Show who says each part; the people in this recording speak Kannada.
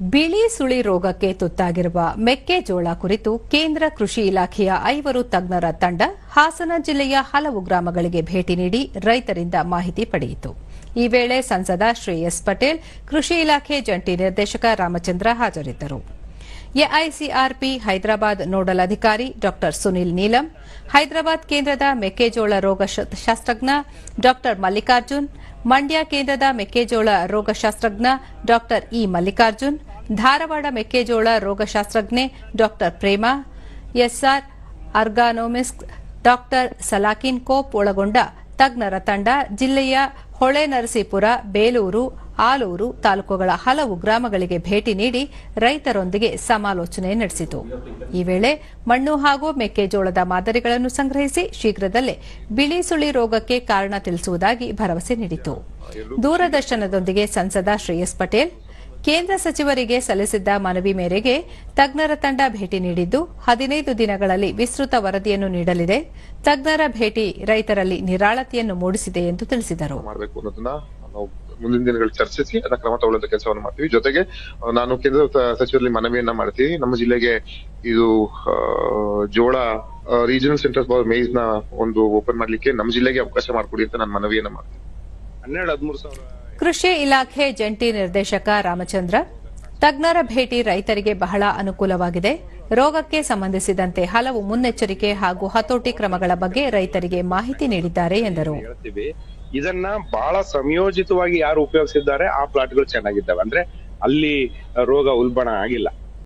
Speaker 1: ಬಿಳಿ ಸುಳಿ ರೋಗಕ್ಕೆ ತುತ್ತಾಗಿರುವ ಮೆಕ್ಕೆಜೋಳ ಕುರಿತು ಕೇಂದ್ರ ಕೃಷಿ ಇಲಾಖೆಯ ಐವರು ತಜ್ಞರ ತಂಡ ಹಾಸನ ಜಿಲ್ಲೆಯ ಹಲವು ಗ್ರಾಮಗಳಿಗೆ ಭೇಟಿ ನೀಡಿ ರೈತರಿಂದ ಮಾಹಿತಿ ಪಡೆಯಿತು. ಈ ವೇಳೆ ಸಂಸದ ಶ್ರೇಯಸ್ ಪಟೇಲ್, ಕೃಷಿ ಇಲಾಖೆ ಜಂಟಿ ನಿರ್ದೇಶಕ ರಾಮಚಂದ್ರ ಹಾಜರಿದ್ದರು. ಎಐಸಿಆರ್ಪಿ ಹೈದರಾಬಾದ್ ನೋಡಲ್ ಅಧಿಕಾರಿ ಡಾ ಸುನಿಲ್ ನೀಲಂ, ಹೈದರಾಬಾದ್ ಕೇಂದ್ರದ ಮೆಕ್ಕೆಜೋಳ ರೋಗ ಶಾಸ್ತ್ರಜ್ಞ ಡಾ ಮಲ್ಲಿಕಾರ್ಜುನ್, ಮಂಡ್ಯ ಕೇಂದ್ರದ ಮೆಕ್ಕೆಜೋಳ ರೋಗಶಾಸ್ತ್ರಜ್ಞ ಡಾ ಇ ಮಲ್ಲಿಕಾರ್ಜುನ್, ಧಾರವಾಡ ಮೆಕ್ಕೆಜೋಳ ರೋಗಶಾಸ್ತ್ರಜ್ಞೆ ಡಾ ಪ್ರೇಮಾ, ಎಸ್ಆರ್ ಅರ್ಗಾನೋಮಿಸ್ಕ್ ಡಾ ಸಲಾಕಿನ್ ಕೋಪ್ ಒಳಗೊಂಡ ತಜ್ಞರ ತಂಡ, ಜಿಲ್ಲೆಯ ಹೊಳೆನರಸೀಪುರ ಬೇಲೂರು ಆಲೂರು ತಾಲೂಕುಗಳ ಹಲವು ಗ್ರಾಮಗಳಿಗೆ ಭೇಟಿ ನೀಡಿ ರೈತರೊಂದಿಗೆ ಸಮಾಲೋಚನೆ ನಡೆಸಿತು. ಈ ವೇಳೆ ಮಣ್ಣು ಹಾಗೂ ಮೆಕ್ಕೆಜೋಳದ ಮಾದರಿಗಳನ್ನು ಸಂಗ್ರಹಿಸಿ ಶೀಘ್ರದಲ್ಲೇ ಬಿಳಿ ಸುಳಿ ರೋಗಕ್ಕೆ ಕಾರಣ ತಿಳಿಸುವುದಾಗಿ ಭರವಸೆ ನೀಡಿತು. ದೂರದರ್ಶನದೊಂದಿಗೆ ಸಂಸದ ಶ್ರೇಯಸ್ ಪಟೇಲ್, ಕೇಂದ್ರ ಸಚಿವರಿಗೆ ಸಲ್ಲಿಸಿದ್ದ ಮನವಿ ಮೇರೆಗೆ ತಜ್ಞರ ತಂಡ ಭೇಟಿ ನೀಡಿದ್ದು, ಹದಿನೈದು ದಿನಗಳಲ್ಲಿ ವಿಸ್ತೃತ ವರದಿಯನ್ನು ನೀಡಲಿದೆ. ತಜ್ಞರ ಭೇಟಿ ರೈತರಲ್ಲಿ ನಿರಾಳತೆಯನ್ನು ಮೂಡಿಸಿದೆ ಎಂದು ತಿಳಿಸಿದರು.
Speaker 2: ನಾವು ಮುಂದಿನ ದಿನಗಳಲ್ಲಿ ಚರ್ಚಿಸಿ ಅದನ್ನ ಕ್ರಮ ತಗೊಳ್ಳೋದ ಕೆಲಸವನ್ನು ಮಾಡ್ತೀವಿ. ಜೊತೆಗೆ ನಾನು ಕೇಂದ್ರ ಸಚಿವರಲ್ಲಿ ಮನವಿಯನ್ನ ಮಾಡ್ತೀವಿ ನಮ್ಮ ಜಿಲ್ಲೆಗೆ ಇದು ಆ, ಜೋಳ ರೀಜನಲ್ ಸೆಂಟರ್ ಫಾರ್ ಮೇಜ್ನ ಒಂದು ಓಪನ್ ಮಾಡ್ಲಿಕ್ಕೆ ನಮ್ಮ ಜಿಲ್ಲೆಗೆ ಅವಕಾಶ ಮಾಡಿಕೊಡಿ ಅಂತ ನಾನು ಮನವಿಯನ್ನ ಮಾಡ್ತೀನಿ.
Speaker 3: ಹನ್ನೆರಡು ಹದಿಮೂರು ಸಾವಿರ
Speaker 1: ಕೃಷಿ ಇಲಾಖೆ ಜಂಟಿ ನಿರ್ದೇಶಕ ರಾಮಚಂದ್ರ ತಜ್ಞರ ಭೇಟಿ ರೈತರಿಗೆ ಬಹಳ ಅನುಕೂಲವಾಗಿದೆ. ರೋಗಕ್ಕೆ ಸಂಬಂಧಿಸಿದಂತೆ ಹಲವು ಮುನ್ನೆಚ್ಚರಿಕೆ ಹಾಗೂ ಹತೋಟಿ ಕ್ರಮಗಳ ಬಗ್ಗೆ ರೈತರಿಗೆ ಮಾಹಿತಿ ನೀಡಿದ್ದಾರೆ ಎಂದರು.
Speaker 3: ಇದನ್ನ ಬಹಳ ಸಂಯೋಜಿತವಾಗಿ ಯಾರು ಉಪಯೋಗಿಸಿದ್ದಾರೆ ಆ ಪ್ಲಾಟ್ಗಳು ಚೆನ್ನಾಗಿದ್ದಾವೆ. ಅಂದ್ರೆ ಅಲ್ಲಿ ರೋಗ ಉಲ್ಬಣ ಆಗಿಲ್ಲ.